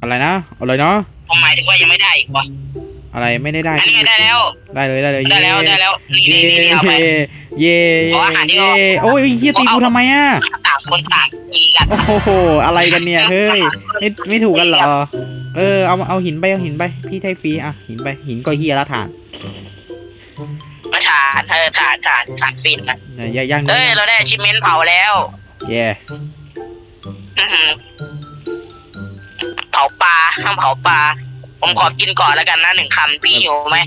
อะไรนะอะไรเนาะผมหมายถึงว่ายังไม่ได้อีกวะอะไรไม่ได้ได้อันนี้ไงได้แล้ว ได้เลยได้เลยได้แล้วได้แล้วนี่เย่นี่นี่เอาไปเย่ขออาหารที่เย่เอาโอ้ยเฮียตีกูทำไมอะต่างคนต่างตีกันโอ้โหอะไรกันเนี่ยเฮ้ยไม่ไม่ถูกกันเหรอเออเอาเอาหินไปเอาหินไปพี่ไทยฟรีอะหินไปหินก็เฮียละฐานมาฐานเออฐานฐานฐานฟินนะเนี่ยย่างเอ้ยเราได้ชิมเมนต์เผาแล้ว yes อื้อหือเผาปลาห้ามเผาปลา ผมขอกินก่อนแล้วกันนะหนึ่งคำพี่หิวไหม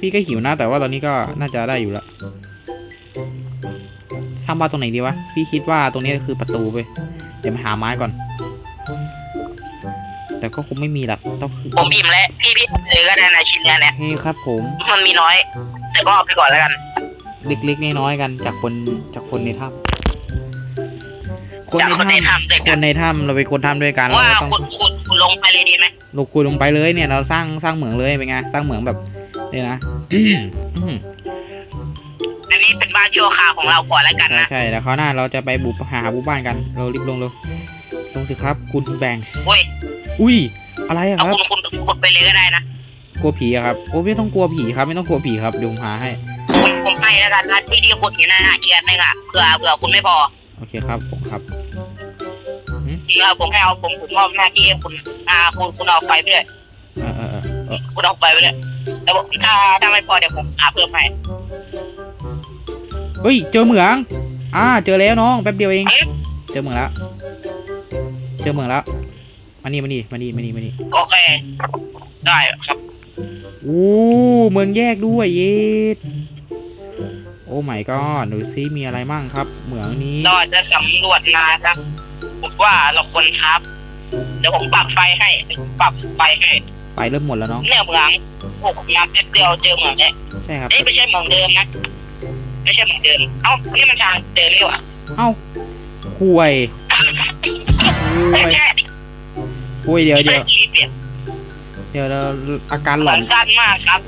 พี่ก็หิวนะ แต่ว่าตอนนี้ก็น่าจะได้อยู่ละสร้างบ้านตรงไหนดีวะ พี่คิดว่าตรงนี้คือประตูไปเดี๋ยวมาหาไม้ก่อน แต่ก็คงไม่มีหรอกต้องคือผมอิ่มแล้วพี่พี่เลยก็ได้นะชิ้นเนี้ยเนี่ยเฮ้ยครับผม มันมีน้อย แต่ก็เอาไปก่อนแล้วกัน เล็กๆน้อยๆกันจากคนจากคนในถ้ำคนจากในคนในถ้ำถ้ำด้วยคกันนในถ้ำเราเป็นคนถ้ำด้วยกันเราว่าก็ต้องขุดขุด ขุดลงไปเลยดีไหมเราคุยลงไปเลยเนี่ยเราสร้างสร้างเหมืองเลยเป็นไงสร้างเหมืองแบบเนี่ยนะอืมอันนี้เป็นบ้านชั่วคราวของเราก่อนแล้วกันใช่นะใช่แล้วคราวหน้าเราจะไปบุกหาบุกบ้านกัน เรารีบลงเร็วลงสิครับ คุณแบงค์โอ้ยอุ้ย อะไรอะเอาครับคุณคุณขุดไปเลยก็ได้นะกลัวผีอะครับโอ้ไม่ต้องกลัวผีครับไม่ต้องกลัวผีครับเดี๋ยวผมหาให้ผมผมให้แล้วกันนะที่ที่ขุดอยู่นั่นนะเกียร์นึงอะเผื่อเผื่อคุณไม่พอโอเคครับผมครับ จริงๆผมให้เอาผมผมมอบหน้าที่ให้คุณอ่าคุณคุณเอาไฟไปเลยเออเออเออเออคุณเอาไฟไปเลยแต่ว่าถ้าถ้าไม่พอเดี๋ยวผมหาเพิ่มให้เฮ้ย เจอเหมือง อ่า เจอแล้วน้องแป๊บเดียวเอง เอ๊ะเจอเหมืองแล้ว เจอเหมืองแล้ว มานี่มานี่มานี่มานี่มานี่โอเค ได้ครับโอ้เมืองแยกด้วยเย็ดโอ้ไม่ก็ดูซิมีอะไรมั่งครับ เหมืองนี้ เราอาจจะสำรวจมาครับ ผมว่าเราควรครับ เดี๋ยวผมปรับไฟให้ผมปรับไฟให้ไปเริ่มหมดแล้วน้องเนี่ยเหมืองโอ้ผมนับแป๊บเดียวเจอเหมืองแล้วใช่ครับ เอ้ยไม่ใช่เหมืองเดิมนะไม่ใช่เหมืองเดิมเอ้านี่มันทางเดิมนี่หว่าเอ้าคุยคุยแค่คุยเดี๋ยวเดี๋ยวแค่เปลี่ยนเดี๋ยวเราอาการหหลลออนนสั้นมากครับ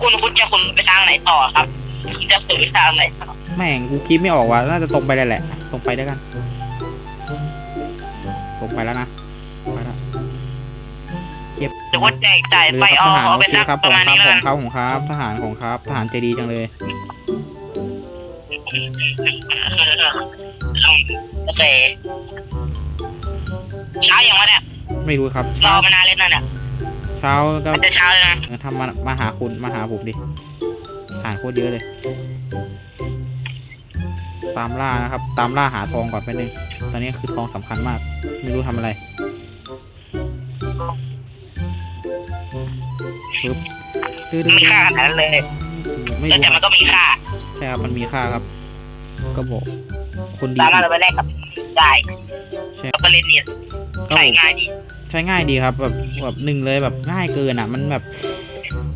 คุณคุณจะคุณไปทางไหนต่อครับคุณจะสื่อไปทางไหนต่อแม่งกูคิดไม่ออกว่าน่าจะตรงไปเลยแหละ ตรงไปได้กัน ตรงไปแล้วนะ ไปแล้วเดี๋ยวว่าแจกจ่ายเรือไฟคอรับทหารอกเอาโอไปเคสักครับปผระมมาณครับนี้ผแล้วมกันครับผมครับ ทหารของครับ ทหารใจดีจังเลยโอเคเช้าอย่างวะเนี่ยไม่รู้ครับรเช้าอมานานเล่นนั่นเนี่ยเช้าก็มันจะเช้าเลยนะเออทำมามาหาคุณมาหาผมดิ หาโคตรเยอะเลย ตามล่านะครับ ตามล่าหาทองก่อนไปบนึงตอนนี้คือทองสำคัญมาก ไม่รู้ทำอะไรปึ๊บดื้อไม่มีค่าขนาดนั้นเลยๆไม่เออรู้แต่คมัรันบก็มีค่าใช่ครับมันมีค่าครับ ก็บอก คนดีสามารถเอาไปแลกกับได้ใช่แล้วก็เล่นเนี่ยก็ใช้บอกง่ายดีใช้ง่ายดีครับ แบบแบบหนึ่งเลยแบบง่ายเกินอะ มันแบบ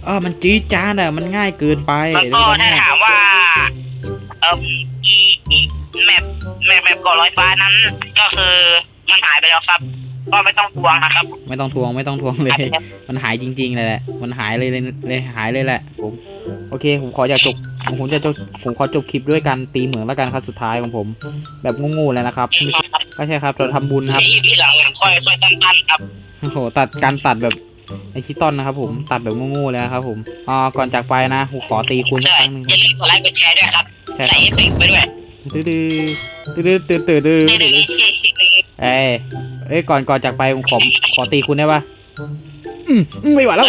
เออมันจี๊ดจ้าดอะมันง่ายเกินไปแล้วก็แล้วถ้าเนี่ยถามว่า เอ่ออีอีแมปแมปแมปก่อร้อยฟ้านั้น ก็คือมันหายไปแล้วครับ ก็ไม่ต้องทวงนะครับ ไม่ต้องทวงไม่ต้องทวงเลย มันหายจริง ๆ เลยแหละ มันหายเลยเลยเลยหายเลยแหละผมโอเค ผมขออยากจบผมจะจบผมขอจบคลิปด้วยการตีเหมืองแล้วกันครับสุดท้ายของผม แบบงงๆเลยนะครับไม่ใช่ก็ใช่ครับเราทำบุญครับที่ที่หลังๆค่อยค่อยตั้นๆครับโอ้โหตัดการตัดแบบ ไอชิตอนนะครับผมตัดแบบงงๆเลยนะครับผมอ่าก่อนจากไปนะผมขอตีคุณสักใช่ครั้งหนึ่งอย่าลืมกดไลค์กดแชร์ด้วยครับใช่คใส่รับเอฟเฟกต์ไปด้วยตื้อดื้อตื้อดื้อตื้อดื้อตื้อดื้ดื้ออเอ้ยเอ้ยก่อนก่อนจากไปผมขอขอตีคุณได้ปะอืมอืมไม่ไหวแล้ว